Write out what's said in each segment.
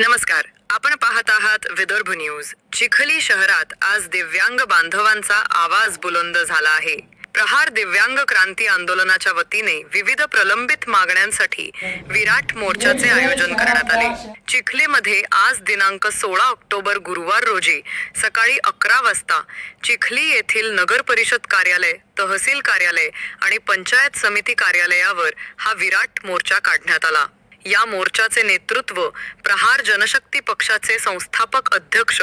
नमस्कार. आपण पाहत आहात विदर्भ न्यूज. चिखली शहरात आज दिव्यांग बांधवांचा आवाज बुलंद झाला आहे. प्रहार दिव्यांग क्रांती आंदोलनाच्या वतीने विविध प्रलंबित मागण्यांसाठी विराट मोर्चाचे आयोजन करण्यात आले. चिखलीमध्ये आज दिनांक सोळा ऑक्टोबर गुरुवार रोजी सकाळी अकरा वाजता चिखली येथील नगर परिषद कार्यालय तहसील कार्यालय आणि पंचायत समिती कार्यालयावर हा विराट मोर्चा काढण्यात आला. या मोर्चाचे नेतृत्व प्रहार जनशक्ती पक्षाचे संस्थापक अध्यक्ष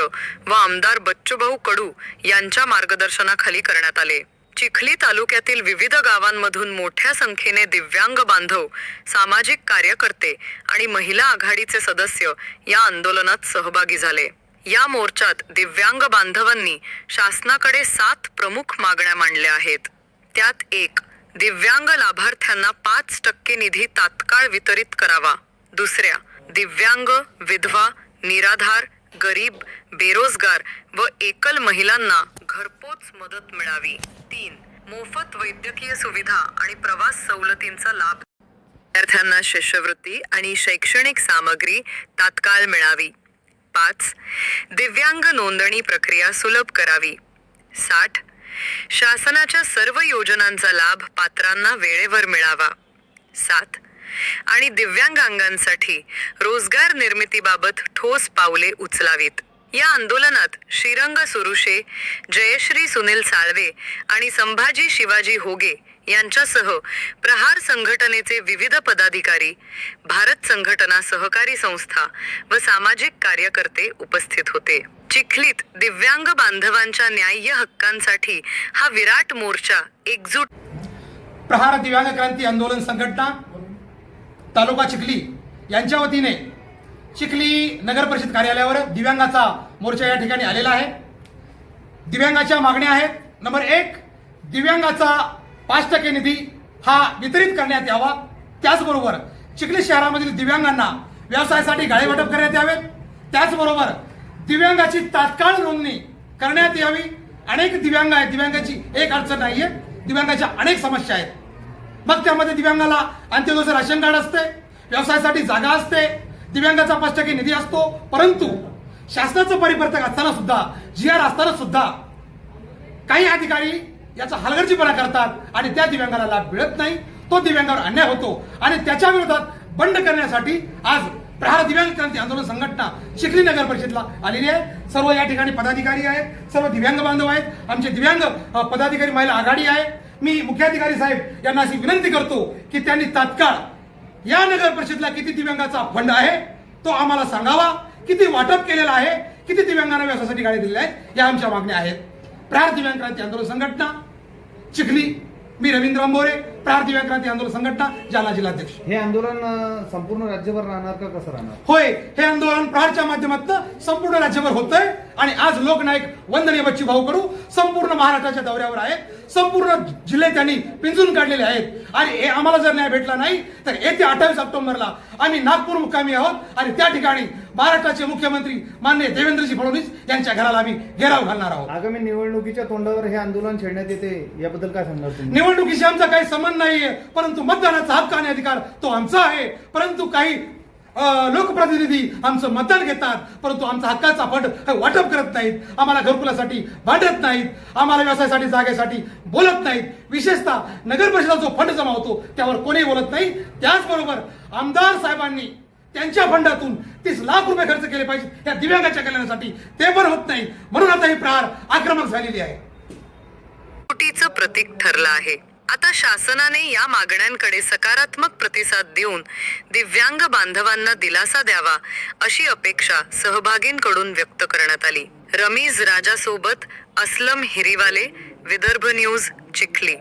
व आमदार बच्चूभाऊ कडू यांच्या मार्गदर्शनाखाली करण्यात आले. चिखली तालुक्यातील विविध गावांमधून मोठ्या संख्येने दिव्यांग बांधव सामाजिक कार्यकर्ते आणि महिला आघाडीचे सदस्य या आंदोलनात सहभागी झाले. या मोर्चात दिव्यांग बांधवांनी शासनाकडे सात प्रमुख मागण्या मांडल्या आहेत. त्यात एक दिव्यांग लाभार्थ्यांना पाच टक्के निधी तात्काळ वितरित करावा. दुसऱ्या दिव्यांग विधवा निराधार गरीब बेरोजगार व एकल महिलांना घरपोच मदत मिळावी. तीन मोफत वैद्यकीय सुविधा आणि प्रवास सवलतींचा लाभ. विद्यार्थ्यांना शिष्यवृत्ती आणि शैक्षणिक सामग्री तात्काळ मिळावी. पाच दिव्यांग नोंदणी प्रक्रिया सुलभ करावी. साठ शासनाच्या सर्व योजनांचा लाभ पात्रांना वेळेवर मिळावा. सात आणि दिव्यांगांसाठी रोजगार निर्मितीबाबत ठोस पावले उचलावीत. या आंदोलनात श्रीरंग सुरुशे जयश्री सुनील साळवे आणि संभाजी शिवाजी होगे यांच्यासह प्रहार संघटनेचे विविध पदाधिकारी भारत संघटना सहकारी संस्था व सामाजिक कार्यकर्ते उपस्थित होते. चिखलीत दिव्यांग बांधवांच्या न्याय्य हक्कांसाठी हा विराट मोर्चा एकजूट प्रहार दिव्यांग क्रांती आंदोलन संघटना तालुका चिखली यांच्या वतीने चिखली नगर परिषद कार्यालयावर दिव्यांगाचा मोर्चा या ठिकाणी आलेला आहे. दिव्यांगाच्या मागण्या आहेत. नंबर एक दिव्यांगाचा पाच टक्के निधी हा वितरित करण्यात यावा. त्याचबरोबर चिखली शहरामधील दिव्यांगांना व्यवसायासाठी गाळे वाटप करण्यात यावेत. त्याचबरोबर दिव्यांगाची तात्काळ नोंदणी करण्यात यावी. अनेक दिव्यांग आहेत. दिव्यांगाची एक अडचण नाहीये. दिव्यांगाच्या अनेक समस्या आहेत. मग त्यामध्ये दिव्यांगाला अंत्योदय राशन कार्ड असते. व्यवसायासाठी जागा असते. दिव्यांगाचा पाच टक्के निधी असतो परंतु शासनाचं परिवर्तक असताना सुद्धा जी आर असताना सुद्धा काही अधिकारी याचा हलगर्जीपणा करतात आणि त्या दिव्यांगाला लाभ मिळत नाही. तो दिव्यांगावर अन्याय होतो आणि त्याच्या विरोधात बंड करण्यासाठी आज प्रहार दिव्यांग क्रांती आंदोलन संघटना चिखली नगर परिषदला आलेली आहे. सर्व या ठिकाणी पदाधिकारी आहेत सर्व दिव्यांग बांधव आहेत. आमचे दिव्यांग पदाधिकारी महिला आघाडी आहे. मी मुख्याधिकारी साहेब यांना अशी विनंती करतो की त्यांनी तात्काळ या नगर परिषदला किती दिव्यांगाचा फंड आहे तो आम्हाला सांगावा. किती वाटप केलेला आहे किती दिव्यांगांना व्यवसायासाठी गाडी दिलेल्या आहेत या आमच्या मागण्या आहेत. प्रहार दिव्यांग क्रांती आंदोलन संघटना चिखली मी रवींद्र अंबोरे प्रहार दिव्यांग क्रांती आंदोलन संघटना जालना जिल्हाध्यक्ष. हे आंदोलन अ, संपूर्ण राज्यभर राहणार का कसं राहणार? होय हे आंदोलन प्रहारच्या माध्यमातून संपूर्ण राज्यभर होतंय. आणि आज लोकनायक वंदनीय बच्ची भाऊ कडू संपूर्ण महाराष्ट्राच्या दौऱ्यावर आहेत. संपूर्ण जिल्हे त्यांनी पिंजून काढलेले आहेत. आणि हे आम्हाला जर न्याय भेटला नाही तर येत्या अठ्ठावीस ऑक्टोबरला आम्ही नागपूर मुक्कामी आहोत. आणि त्या ठिकाणी महाराष्ट्राचे मुख्यमंत्री माननीय देवेंद्रजी फडणवीस यांच्या घराला आम्ही घेराव घालणार आहोत. आगामी निवडणुकीच्या तोंडावर हे आंदोलन छेडण्यात येते याबद्दल काय सांगणार निवडणुकीशी आमचा काही संबंध नाहीये परंतु मतदानाचा हक्क आणि अधिकार तो आमचा आहे. परंतु काही लोकप्रतिनिधी आमचं मतदान घेतात परंतु आमचा हक्काचा फंड वाटप करत नाहीत. आम्हाला घरकुलासाठी भांडत नाहीत. आम्हाला व्यवसायासाठी जागेसाठी बोलत नाहीत. विशेषतः नगर परिषदा जो फंड जमा होतो त्यावर कोणीही बोलत नाही. त्याचबरोबर आमदार साहेबांनी त्यांच्या फंडातून तीस लाख रुपये खर्च केले पाहिजेत. या दिव्यांगाच्या कल्याणासाठी ते पण होत नाही म्हणून आता ही प्रहार आक्रमक झालेली आहे. प्रतीक ठरलं आहे. आता शासनाने या मागण्यांकडे सकारात्मक प्रतिसाद देऊन दिव्यांग बांधवांना दिलासा द्यावा अशी अपेक्षा सहभागींकडून व्यक्त करण्यात आली. रमीज राजासोबत असलम हिरीवाले विदर्भ न्यूज चिखली.